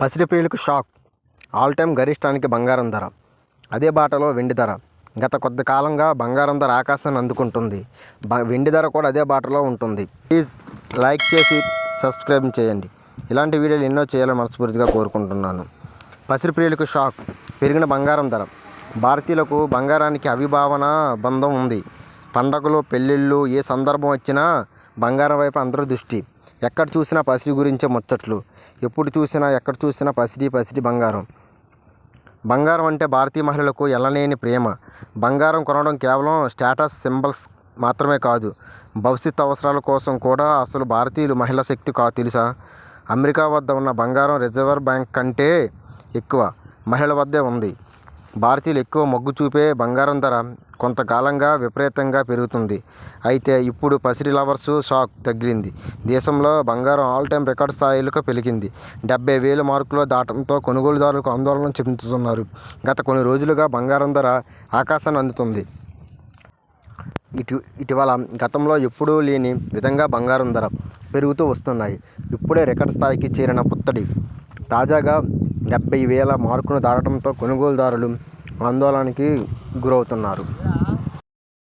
పసిడి ప్రియులకు shock. All time గరిష్టానికి బంగారం ధర. అదే బాటలో వెండి ధర. గత కొద్ది కాలంగా బంగారం ధర ఆకాశాన్ని అందుకుంటుంది. బ- వెండి ధర కూడా అదే బాటలో ఉంటుంది. ప్లీజ్ లైక్ చేసి సబ్స్క్రైబ్ చేయండి. ఇలాంటి వీడియోలు ఎన్నో చేయాలని మనస్ఫూర్తిగా కోరుకుంటున్నాను. పసిడి ప్రియులకు షాక్. పెరిగిన బంగారం ధర. భారతీయులకు బంగారానికి అవిభావన బంధం ఉంది. పండగలు పెళ్ళిళ్ళు ఏ సందర్భం వచ్చినా బంగారం వైపు అందరూ దృష్టి. ఎక్కడ చూసినా పసిడి గురించే ముచ్చట్లు. ఎప్పుడు చూసినా ఎక్కడ చూసినా పసిడి పసిడి బంగారం. బంగారం అంటే భారతీయ మహిళలకు ఎల్లలేని ప్రేమ. బంగారం కొనడం కేవలం స్టేటస్ సింబల్స్ మాత్రమే కాదు. భవిష్యత్ అవసరాల కోసం కూడా అసలు భారతీయులు మహిళా శక్తి కా తెలుసా? అమెరికా వద్ద ఉన్న బంగారం రిజర్వ్ బ్యాంక్ కంటే ఎక్కువ. మహిళల వద్దే ఉంది. భారతీయులు ఎక్కువ మొగ్గు చూపే బంగారం ధర కొంతకాలంగా విపరీతంగా పెరుగుతుంది. అయితే ఇప్పుడు పసిడి లవర్స్ షాక్ తగిలింది. దేశంలో బంగారం ఆల్ టైమ్ రికార్డ్ స్థాయిలకు పెరిగింది. డెబ్బై వేల మార్కులు దాటంతో కొనుగోలుదారులకు ఆందోళన చెందుతున్నారు. గత కొన్ని రోజులుగా బంగారం ధర ఆకాశాన్ని అందుతుంది. ఇటు ఇటీవల గతంలో ఎప్పుడూ లేని విధంగా బంగారం ధర పెరుగుతూ వస్తున్నాయి. ఇప్పుడే రికార్డ్ స్థాయికి చేరిన పుత్తడి. తాజాగా డెబ్బై వేల మార్కును దాటడంతో కొనుగోలుదారులు ఆందోళనకి గురవుతున్నారు.